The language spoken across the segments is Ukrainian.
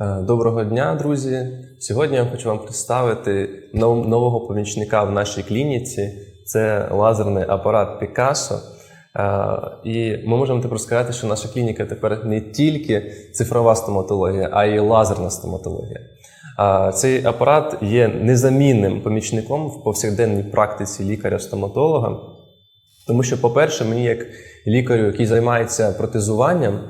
Е, Доброго дня, друзі! Сьогодні я хочу вам представити нового помічника в нашій клініці. Це лазерний апарат Picasso. Е, І ми можемо тепер сказати, що наша клініка тепер не тільки цифрова стоматологія, а й лазерна стоматологія. Е, Цей апарат є незамінним помічником в повсякденній практиці лікаря-стоматолога. Тому що, по-перше, мені як лікарю, який займається протезуванням,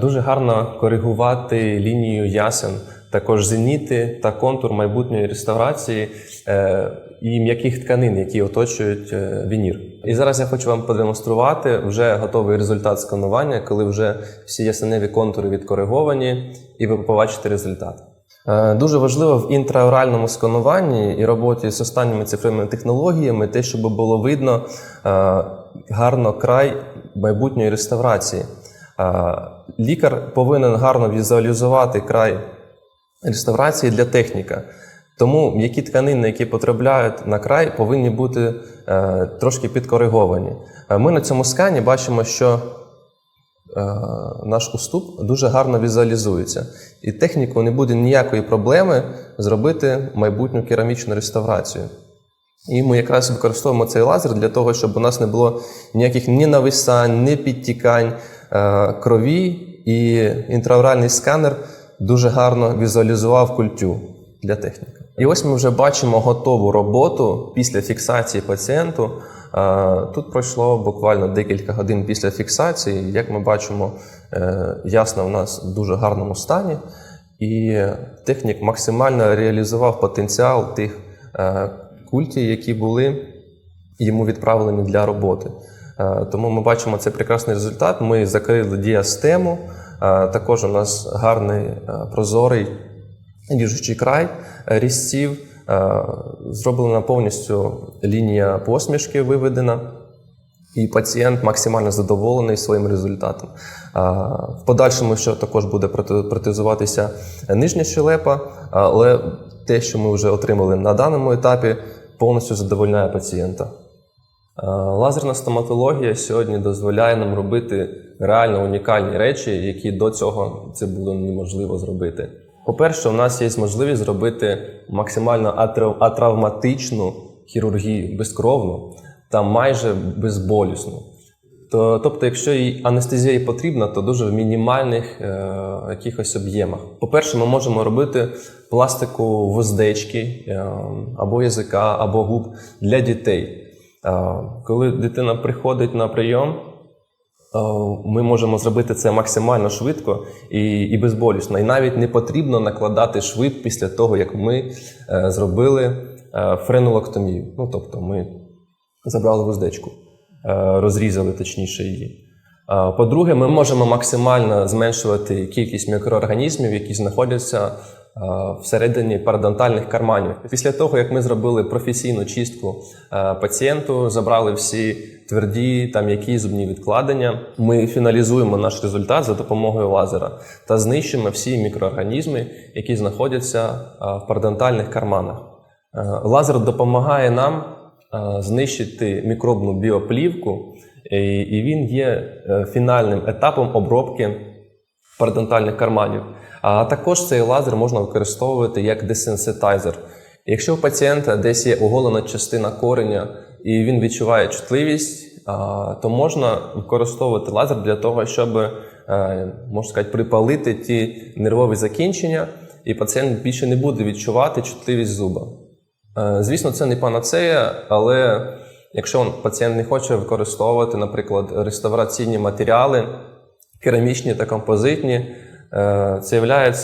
дуже гарно коригувати лінію ясен, також зеніти та контур майбутньої реставрації е, і м'яких тканин, які оточують е, вінір. І зараз я хочу вам продемонструвати вже готовий результат сканування, коли вже всі ясеневі контури відкориговані, і ви побачите результат. Е, Дуже важливо в інтраоральному скануванні і роботі з останніми цифровими технологіями те, щоб було видно е, гарно край майбутньої реставрації. Е, Лікар повинен гарно візуалізувати край реставрації для техніка. Тому м'які тканини, які потрапляють на край, повинні бути е, трошки підкориговані. Е, Ми на цьому скані бачимо, що наш уступ дуже гарно візуалізується. І техніку не буде ніякої проблеми зробити майбутню керамічну реставрацію. І ми якраз використовуємо цей лазер для того, щоб у нас не було ніяких ні нависань, ні підтікань крові, і інтраоральний сканер дуже гарно візуалізував культю для техніки. І ось ми вже бачимо готову роботу після фіксації пацієнту. Е, Тут пройшло буквально декілька годин після фіксації. Як ми бачимо, е, ясно у нас в дуже гарному стані, і технік максимально реалізував потенціал тих е, культів, які були йому відправлені для роботи. Е, Тому ми бачимо цей прекрасний результат. Ми закрили діастему. Е, Також у нас гарний е, прозорий ріжучий край різців. Зроблена повністю лінія посмішки виведена. І пацієнт максимально задоволений своїм результатом. В подальшому ще також буде протезуватися нижня щелепа, але те, що ми вже отримали на даному етапі, повністю задовольняє пацієнта. А, Лазерна стоматологія сьогодні дозволяє нам робити реально унікальні речі, які до цього це було неможливо зробити. По-перше, у нас є можливість зробити максимально атравматичну хірургію, безкровну та майже безболісну. То, тобто, якщо і анестезія потрібна, то дуже в мінімальних е, якихось об'ємах. По-перше, ми можемо робити пластику вуздечки е, або язика, або губ для дітей. Коли дитина приходить на прийом, ми можемо зробити це максимально швидко і, і безболісно. І навіть не потрібно накладати швид після того, як ми е, зробили е, френулоктомію. Ну, тобто ми забрали вуздечку, е, розрізали точніше її. По-друге, ми можемо максимально зменшувати кількість мікроорганізмів, які знаходяться всередині парадонтальних карманів. Після того, як ми зробили професійну чистку е, пацієнту, забрали всі тверді та м'які зубні відкладення, ми фіналізуємо наш результат за допомогою лазера та знищимо всі мікроорганізми, які знаходяться е, в парадонтальних карманах. Е, Лазер допомагає нам е, знищити мікробну біоплівку, і- він є е, фінальним етапом обробки парадонтальних карманів. А також цей лазер можна використовувати як десенситайзер. Якщо у пацієнта десь є оголена частина кореня і він відчуває чутливість, то можна використовувати лазер для того, щоб е, можна сказати, припалити ті нервові закінчення, і пацієнт більше не буде відчувати чутливість зуба. Е, Звісно, це не панацея, але якщо пацієнт не хоче використовувати, наприклад, реставраційні матеріали, керамічні та композитні, це є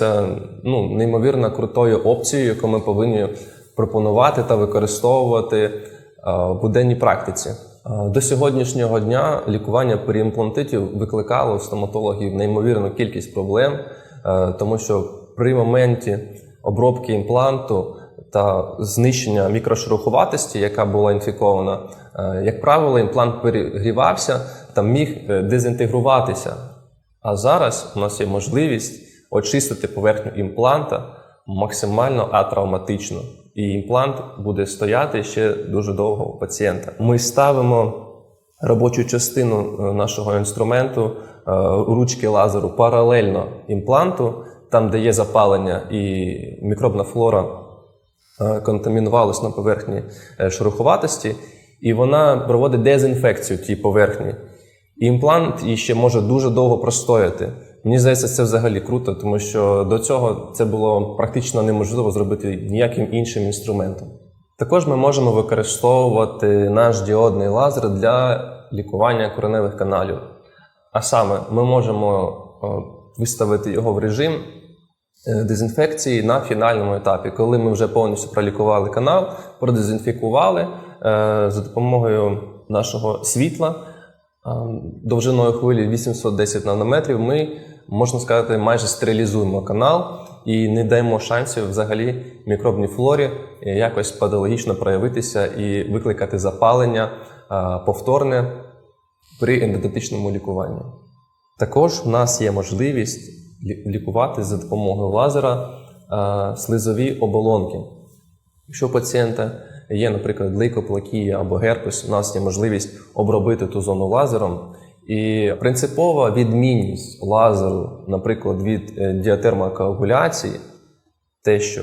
ну, неймовірно крутою опцією, яку ми повинні пропонувати та використовувати е, в буденній практиці. Е, До сьогоднішнього дня лікування періімплантитів викликало у стоматологів неймовірну кількість проблем, е, тому що при моменті обробки імпланту та знищення мікрошероховатості, яка була інфікована, е, як правило, імплант перегрівався та міг е, дезінтегруватися. А зараз у нас є можливість очистити поверхню імпланта максимально атравматично. І імплант буде стояти ще дуже довго у пацієнта. Ми ставимо робочу частину е, нашого інструменту, е, ручки лазеру паралельно імпланту там, де є запалення і мікробна флора е, контамінувалась на поверхні шероховатості, і вона проводить дезінфекцію тієї поверхні. І імплант ще може дуже довго простояти. Мені здається, це взагалі круто, тому що до цього це було практично неможливо зробити ніяким іншим інструментом. Також ми можемо використовувати наш діодний лазер для лікування кореневих каналів. А саме, ми можемо виставити його в режим е, дезінфекції на фінальному етапі, коли ми вже повністю пролікували канал, продезінфікували е, за допомогою нашого світла е, довжиною хвилі 810 нанометрів. Ми можна сказати, майже стерилізуємо канал і не даємо шансів взагалі мікробній флорі е, якось патологічно проявитися і викликати запалення повторне при ендодонтичному лікуванні. Також в нас є можливість лікувати за допомогою лазера слизові оболонки. Якщо пацієнта є, наприклад, лейкоплакія або герпес, у нас є можливість обробити ту зону лазером. І принципова відмінність лазеру, наприклад, від е, діатермокоагуляції, те, що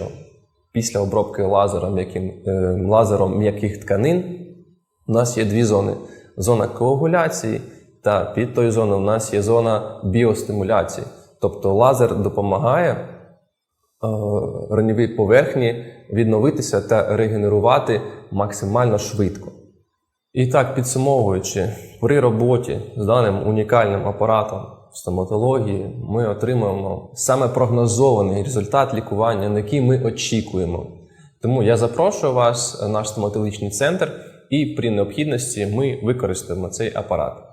після обробки лазером, м'яким, е, лазером м'яких тканин у нас є дві зони: зона коагуляції, та під тою зоною у нас є зона біостимуляції. Тобто лазер допомагає е, поверхні відновитися та регенерувати максимально швидко. І так, підсумовуючи, при роботі з даним унікальним апаратом в стоматології ми отримуємо саме прогнозований результат лікування, на який ми очікуємо. Тому я запрошую вас наш стоматологічний центр, і при необхідності ми використаємо цей апарат.